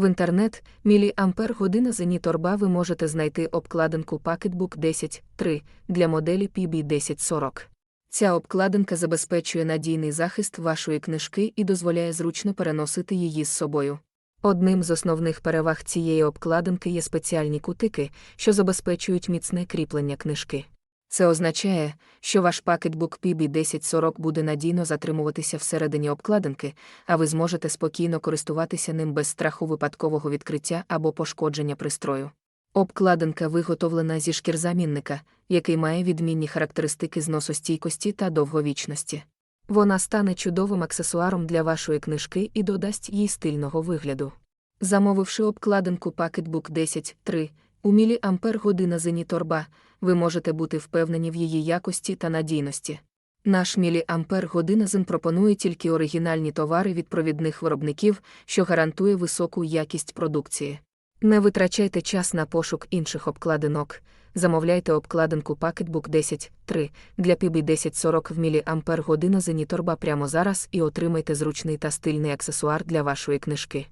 В інтернет міліампер година Зеніторба ви можете знайти обкладинку Pocketbook 10.3 для моделі PB1040. Ця обкладинка забезпечує надійний захист вашої книжки і дозволяє зручно переносити її з собою. Одним з основних переваг цієї обкладинки є спеціальні кутики, що забезпечують міцне кріплення книжки. Це означає, що ваш пакетбук PB1040 буде надійно затримуватися всередині обкладинки, а ви зможете спокійно користуватися ним без страху випадкового відкриття або пошкодження пристрою. Обкладинка виготовлена зі шкірзамінника, який має відмінні характеристики зносостійкості та довговічності. Вона стане чудовим аксесуаром для вашої книжки і додасть їй стильного вигляду. Замовивши обкладинку Pocketbook 10.3 у міліампер година Зеніторба, ви можете бути впевнені в її якості та надійності. Наш міліампер година Зен пропонує тільки оригінальні товари від провідних виробників, що гарантує високу якість продукції. Не витрачайте час на пошук інших обкладинок. Замовляйте обкладинку Pocketbook 10.3 для PB1040 в міліампер година Зеніторба прямо зараз і отримайте зручний та стильний аксесуар для вашої книжки.